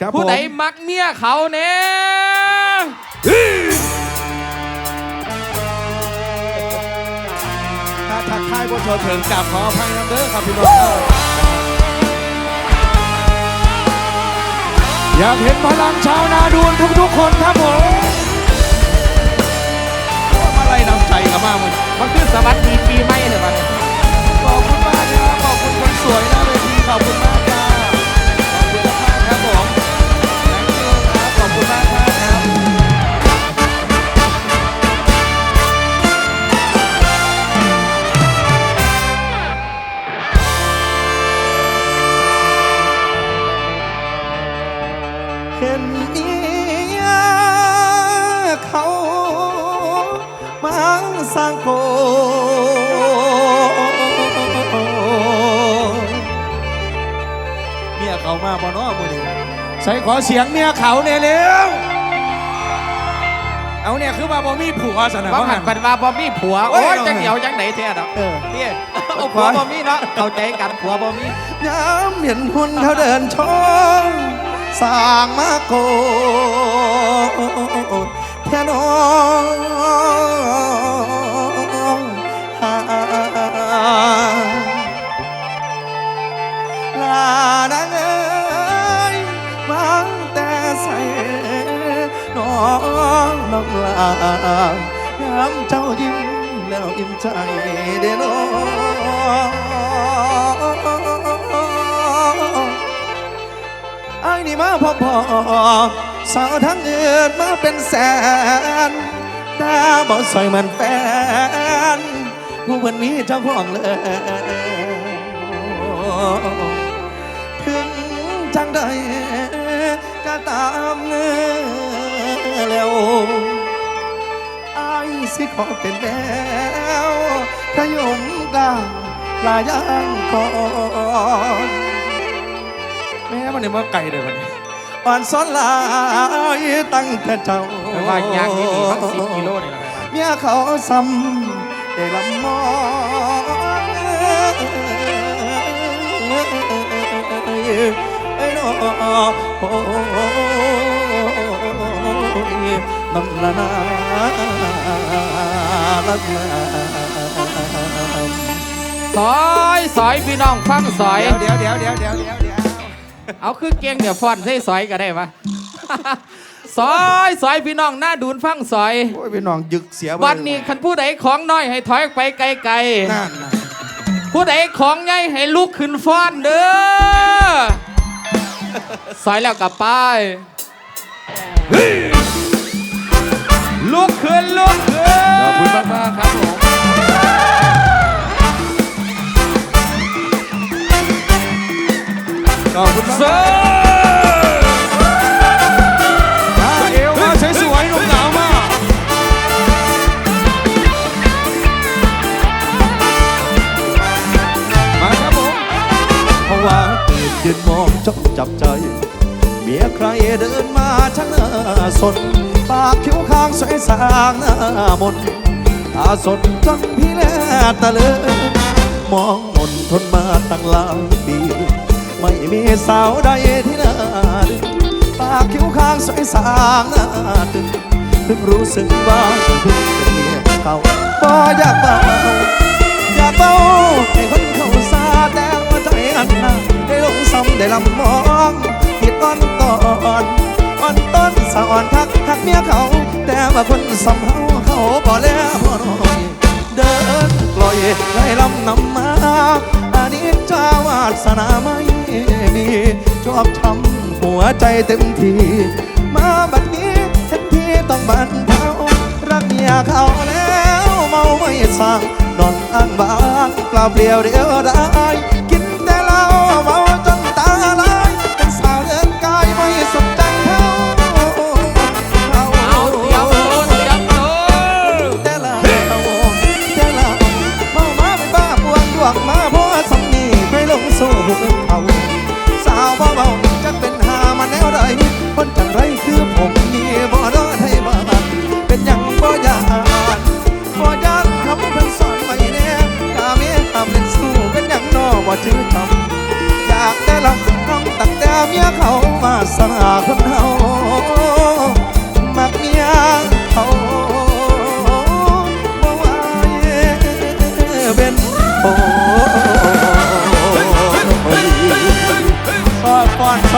ครับผู้ใดผม มักเมียเขาเนี่ยถ้าทักทายผู้ชมถึงกับขออภัยนะเด้อครับพี่น้องครับอยากเห็นพลังชาวนาดูนทุกๆ คนครับผมมาไล่นำใจกันมากมันมันคือสวัสดีปีใหม่เลยมันขอบคุณมากครับขอบคุณคนสวยหนะเวทีขอบคุณมาก เสียงเมียเขาเนี่ยเร็วเอาเนี่ยคือมาบ่มีผัวสนะว่าว่าหัหันนปันว่าบ่มีผัว โอ้โอ้ยยจังเหี่ยวจังไหนเท่ดอกเออเนี่ยเอาผัวบ่มีเนาะเข้าใจกันผัวบ่มีย้ำเห็นหุ่นเขาเดินชมสร้างมาโกแท่น้องหาลานางเอ้ยมังแต่ ใส่น้องน้องลายามเจ้ายิ้มแล้วอิ่มใจเด้อน้องไอ้นี่มาพอพอสาวทั้งอื่นมาเป็นแสนต่บ่สวยมือนแฟนผู้วันนี้เจ้าของเลยถึงจังใด ก็ตามเงื่อแล้วไอ้ายสิขอเป็นแมวขยมกลางลายังก่อนแม่มันเนี่ยมาไก่เลยมันอ่อนสอนหลายตั้งแต่เจ้าแต่ว่ายางนี่ดีทั้งสิบกิโลนี่แหละครับเมียเขาซ้ำได้ลำมองไอ้ น้อโอ้ยน้ำละนาลักนาซอยซอยพี่น้องฟังซอย เดี๋ยวเดี๋ยวเดี๋ยวเดี๋ยวเดี๋ยวเดี๋ยวเอาคือเก่งเดี๋ยวฟอนใส่ซอยก็ได้ปะซอยซอยพี่น้องหน้าดูนฟังซอยโอ้ยพี่น้องยึกเสียวันนี้คันผู้ใดของน้อยให้ถอยไปไกลๆผู้ใดของใหญ่ให้ลุกขึ้นฟ้อนเด้อ ซอยแล้วกลับไปลุกขึ้นลุกขึ้นขอบคุณมากมากๆครับผมขอบคุณมาก ยืนมองจ้องจับใจ เมียใครเดินมาช่างน่าสน ปากคิ้วข้างสวยสางหน้ามนตาสนจนพี่แลตะเลือมองมนทนมาตั้งหลายปี ไม่มีสาวใดที่น่าดึงปากคิ้วข้างสวยสางหน้าตึงเพิ่งรู้สึกว่าฉันเพิ่งเป็นเมียเขาบ่อยากเบาอยากเบาให้คนเขาซาแต่ว่ ได้ลำมองผิดอ่อนตอนอ่อนต้นสะอ่อนทักทักเมียเขา แต่ว่าคนสำเฮาเขาบ่แล้วบ่น้อยเดินกลอยไล่ลำนำมาอันนี้จาวาสนาไม่มีชอบช้ำหัวใจเต็มที มาบัดนี้เห็นทีต้องบันเทารักเมียเขาแล้วเมาไม่สั่งนอนอ้างบานเปล่าเปลี่ยวเดียวได้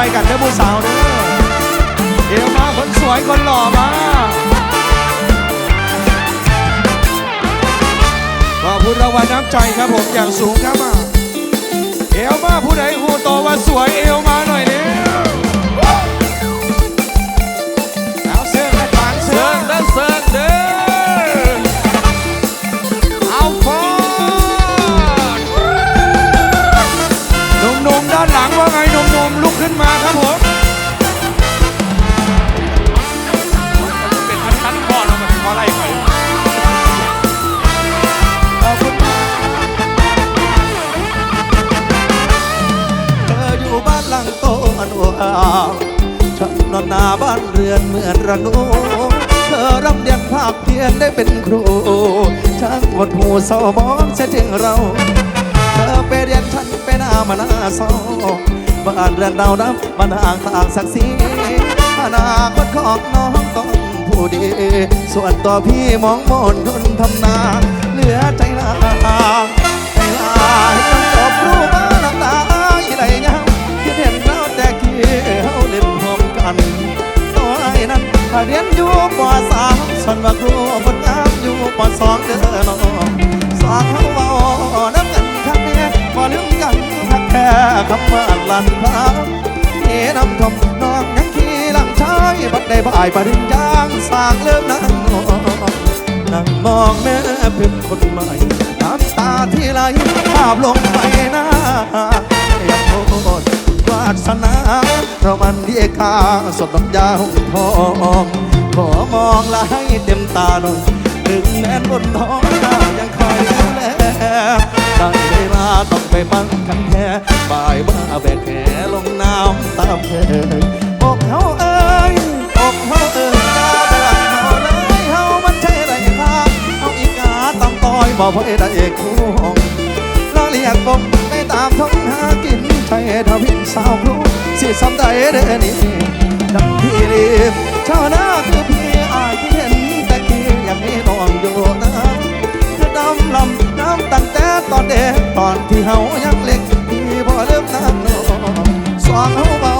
อยกันเด้อผู้สาวเด้อเอวมาคนสวยคนหล่อมาขอบคุณรางวัลน้ำใจครับผมอย่างสูงครับมาเอวมาผู้ใดหูโตว่าสวยเอวมาหน่อยเด้ ได้เป็นครูช่างหมดหูเศร้ามองเสียถึงเรา เธอไปเรียนฉันไปหน้ามาหน้าเศร้าบ้านเรือนเรานับมันห่างทางศักดิ์ศรีอนาคตของน้องต้องผู้ดี ส่วนต่อพี่มองมนทนทำนา เหลือใจลา สองเด้อน้องสองเขาเว่าน้ำกันครั้งนี้พอลืมกันทักแค่คำว่าลันพาเอ๋นำทมน้องยังขี่หลังชายบัดได้บ่ายปริญญางสร้างเริ่มนั่งนอนนั่งมองแม่เป็นคนใหม่น้ำตาที่ไหลภาพลงไปหน้าอยากโทษวาสนาเรามันเรียกค่าสดน้ำยาหุ่นทองขอมองละให้เต็มตาหน่อย ถึงแม้นบนท้องฟ้ายังคอยดูแลได้เวลาต้องไปบังกันแท้บ่ายบ้าแบกแขลงน้ำตามเพลงอกเฮาเอ้ยอกเฮาเอ้ยกาเดือดเฮาเลยเฮามันใช่ไรค่าเอาอีกาตำต้อยบอกพ่อเอ็ดเอกคู่ห้องเราเรียกกบไปตามท้องหากินใช่ทวินสาวครูสิสำใดเด้อนี่ดังที่รีบชาวนาคือ องอยู่นะคือดำลำน้ำตั้งแต่ตอนเด็กตอนที่เฮายังเล็กพี่บ่เริ่มน้ำนองสองเฮาบ่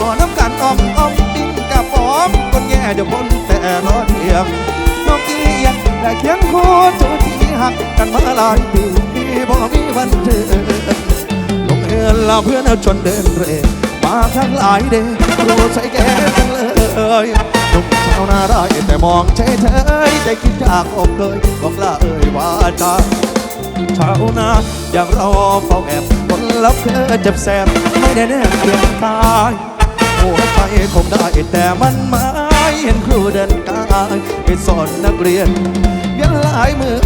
บ่น้ำกันออมอ้อมปิ้งกับปอมคนแย่เดี๋ยวคนแต่รอเทียมน้องเกียงได้เคียงคู่จูที่หักกันมาหลายปีบ่มีวันเจอลงเอือนลาเพื่อนเอาจนเดินเรมาทั้งหลายเด้รู้ใส่แก่จังเลย นุ่มชาวนาได้แต่มองใช่เธอใจคิดจากอกเลยบอกลาเอ่ยว่าจาชาวนาอย่างเราเฝ้าแอบคนลับเคยเจ็บแสบไม่ได้แน่เพียงตายหัวใจคงได้แต่มันไม่เห็นครูเดินกายไปสอนนักเรียนเวียนหลายมือ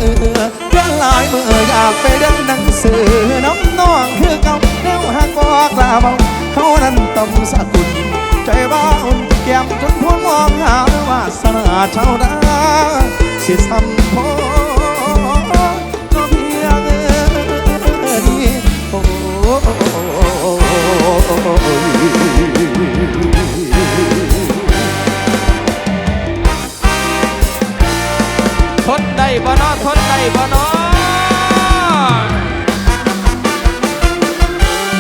เวียนหลายมืออยากไปเรียนหนังสือน้ำน้องคือเก่าแนวหักบอกลาเมาเขานั้นตำสกุล ชาวนาสิสัมพอก็เพียงเอ่ยโอ้ทนได้บ่นาะทนได้บ่เนาะ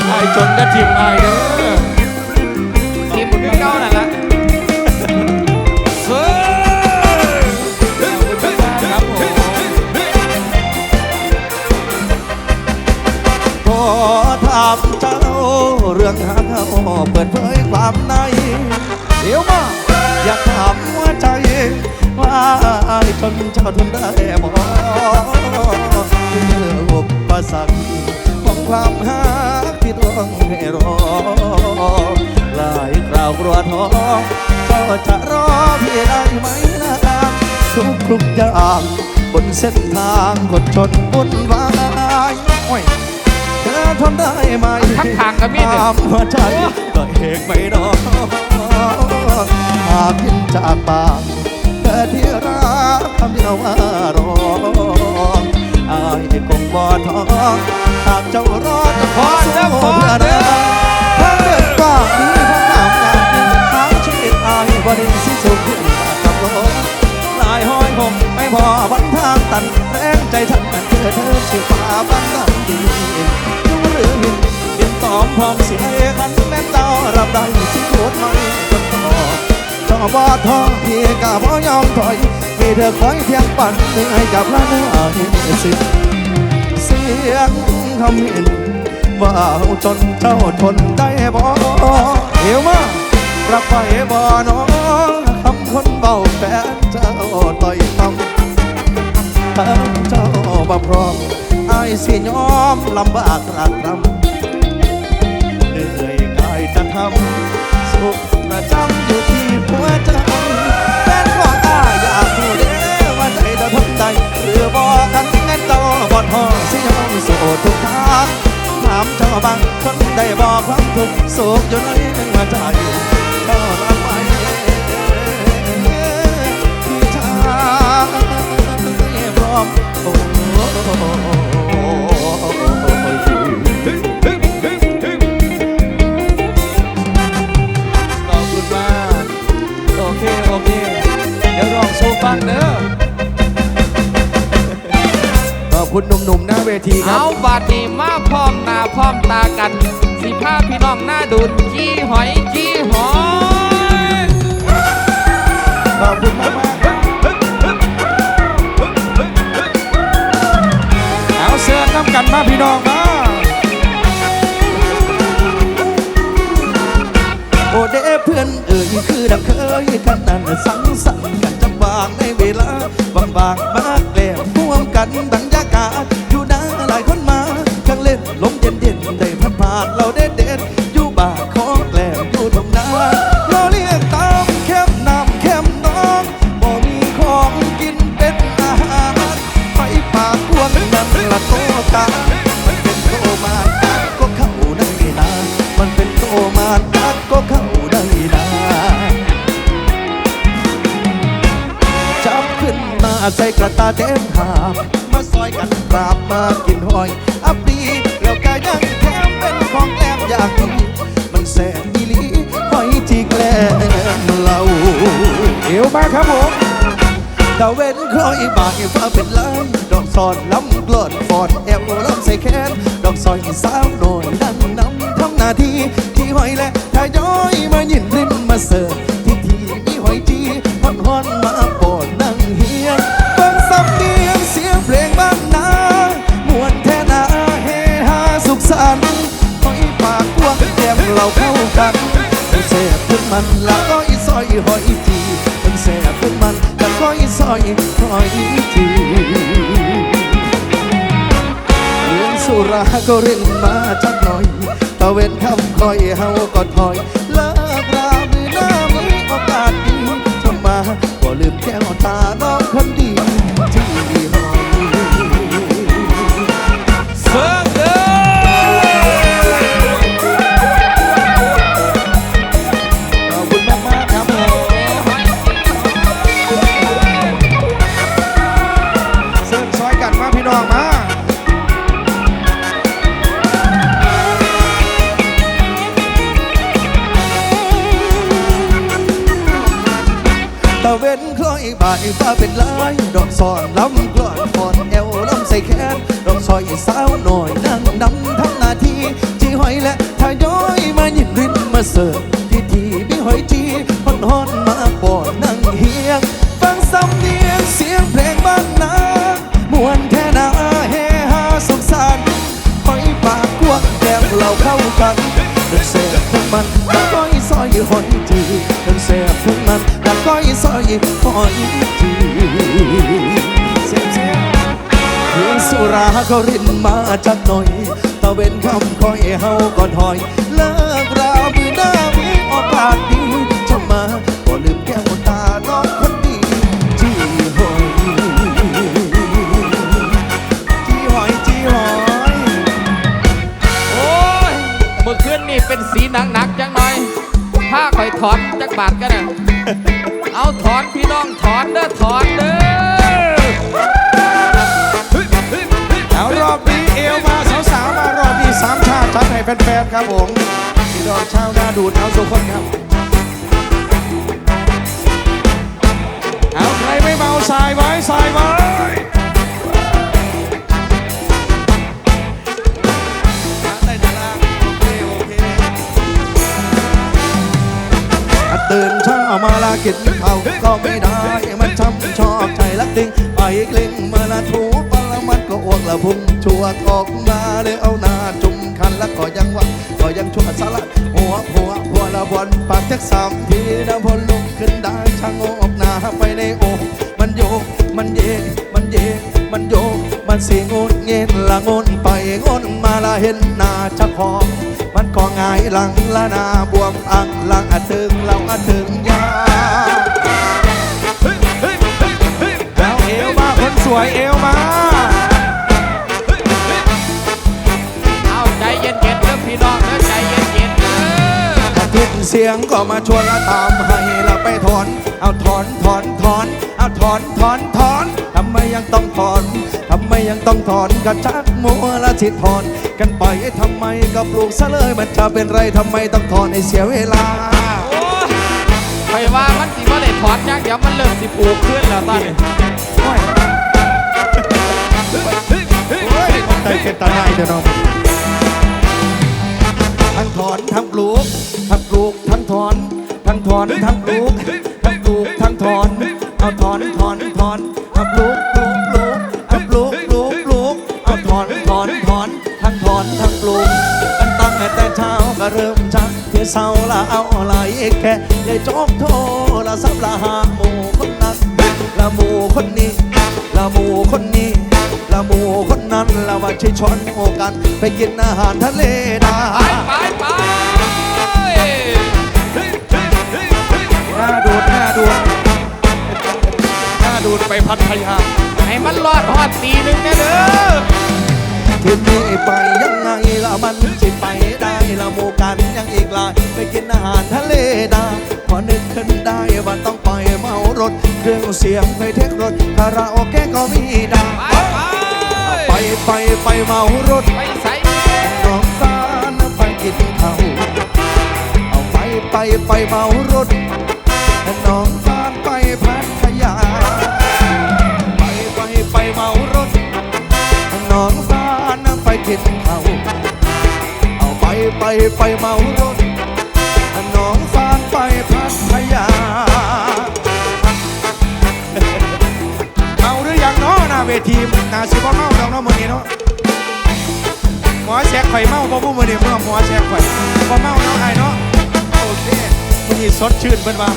ไอ้จนจะทิมไอ้เด้อ ทุกทุกๆอย่างบนเส้นทางกดชนวุ่นวายโอ้ยเธอทนได้ไหมข้างทางก็มีเด้อถามหัวใจก็เอกไม่รอหากพินจากปากเธอที่รักคำเดียวว่ารออายคงบ่ท้อหากเจ้ารอจะขอสู้เพื่อเธอทางเดินกว้างมีคำถามอย่างนี้บ่ได้สิสุขขึ้นมากับ มไม่พอวันทางตันแรงใจทั้งนั้นเธอเธอชื่อฟ้าบ้านดังดียุ่งหรือหินดินตอมพร้อมเสียขันแม่เจ้ารับได้สิโคตรไม่จนพอจอบอทอพี่กะบ่ยอมถอยมีเธอคอยเพียงปั่นเหนื่อยกับพระเนื้อหิสิเสียงคำเห็นว่าเอาจนเจ้าทนได้บ่เอวมารับไปบ่น้อง คนเบาแฟนเจ้าต่อยคำถ้าเจ้าบ่พร้อมอายสิยอมลำบากรักรำเหนื่อยกายจะทำสุขประจำอยู่ที่หัวใจแฟนของอายอยากรู้เด้ว่าใจเจ้าทำใจหรือบ่กันงั้นเจ้าบ่ท้อสิยอมโสดทุกทางถามเจ้าบางคนได้บอกความทุกข์สุขอยู่ในหัวใจเจ้า ขอบคุณมาก โอเค โอเค เดี๋ยวลองโชว์ฟังเด้อขอบคุณหนุ่มๆหน้าเวทีครัเอาบบัดนี้มาพร้อมหน้าพร้อมตากัน สิพาพี่น้องหน้าดูดขี้หอยขี้หอย ขอบคุณมากม กันมาพี่น้องมาโอเดเพื่อนเอ่ยคือดังเคยกันนั้นสังสรรค์กันจะบางในเวลาบางบางๆมากแล้มร่วมกันบรรยากาศ ส่กระตาเต็มหาบมาซอยกันปราบมากินหอยอับดี แล้วก็ยังแถมเป็นของแกล้มอย่างนี้มันแสนดีลีหอยจีแกล้มเราเอวมาครับผมตะเว้นคล้อยบ่ายฟ้าเป็นลายดอกซอนล้ำกลอนฟอนแอวล้ำใส่แขนดอกซอยสาวโนยนั่งนำทำหน้าที่ที่หอยและทายอยมายินริมมาเสิร์ฟที่ที่มีหอยจีฮอนฮอนๆมาปอดนั่ เราเข้ากันเสียบถึงมันแล้วก็อีซอยหอยจีมันเสียบถึงมันแล้วก็อีซอยหอยจีเรื่องสุราก็เร่งมาจักหน่อยตะเวนคำคอยเฮาก็ถอยเลิกรามือหน้ามือโอกาสดีจะมาก็ลืมแก้วตาน้องคนดี จีเสียบเสียบเรื่องสุราก็รินมาจักหน่อย ตะเวนคำคอยเฮาก่อนหอย เลิกรามือหน้ามีโอกาสดีจะมา ถอนจักบาทกันนะเอาถอนพี่น้องถอนเด้อถอนเด้อเอารอบนี้เอวมาสาวๆมารอบนี้สามชาติจัดให้แฟนๆครับผมพี่น้องชาวนาดูดเอาสุกคนครับ ตื่นเช้ามาลากินเขาก็ไม่ได้ มันช้ำชอบใจลักดิ้งไปกลิ้งมาละถูปละมันก็อ้วกละพุ่งชัวกออกมาเลยเอาหน้าจุ่มคันแล้วก็ยังว่าก็ยังชัวสลัดหัวหัวหัวละบอลปากแท็กสามทีนะพอลุกขึ้นได้ช่างออกหน้าไปในโอกมันโยกมันเยกมันเยกมันโยก มันสิงุนเงินละงนไปงนมาละเห็นหน้าเจ้าของมันก็หงายหลังละนาบวมอังหลังอถึงเราอถึงยาแล้วเอวมาคนสวยเอวมาเอาใจเย็นๆเด้อพี่น้องเด้อใจเย็นๆเด้ออาทิตย์เสียงก็มาชวนละตามให้เราไปถอน เอาถอนถอนถอนเอาถอนถอนถอนทำไมยังต้องถอน ต้องถอนกระชักมัวละทิถอน กันไปทำไมก็ปลูกซะเลยมันจะเป็นไรทำไมต้องถอนให้เสียเวลาโอ้ยไปว่ามันสิบ่ได้ถอนอย่างเดี๋ยวมันเริ่มสิปลูกขึ้นแล้วตอนนี้โอ้ยโอ้ยใจเป็นตาได้เดี๋ยวน้องทั้งถอนทั้งปลูกทั้งปลูกทั้งถอนทั้งถอนทั้งปลูกทั้งปลูกทั้งถอนเอาถอนถอนถอนเอาปลูก เศร้าละเอาอะไรแค่ยายจบโทรละสับละหาหมูคนนั้นละหมูคนนี้ละหมูคนนี้ละหมูคนนั้นละว่าใช่ช้อนโอกันไปกินอาหารทะเลดาไปไปไปหน้าดูดหน้าดูดหน้าดูดไปพัทยาให้มันรอดฮอดตีหนึ่งแน่เด้อ ทีนี้ไปยังไงละมันจะไปได้ละหมู่กันยังอีกหลายไปกินอาหารทะเลดาพอนึกขึ้นได้ว่าต้องไปเมารถ เครื่องเสียงไปเทครถคาราโอเกะก็มีดาไปไปไปไปเมารถไปใส่น้องฟ้านไปกินเขาเอาไปไปไปเมารถน้องฟ้านไปพัท ไปไปเมารถน้องฟานไปพัทยา เมาหรือยังเนาะหน้าเวทีนาสิบ่เมาดอกเนาะมื้อนี้เนาะหมอแซกข่อยเมาบ่ผู้มื้อนี้เมื่อหมอแซกข่อยบ่เมาเนาะไอ้เนาะโอเคมื้อนี้สดชื่นเพิ่นว่า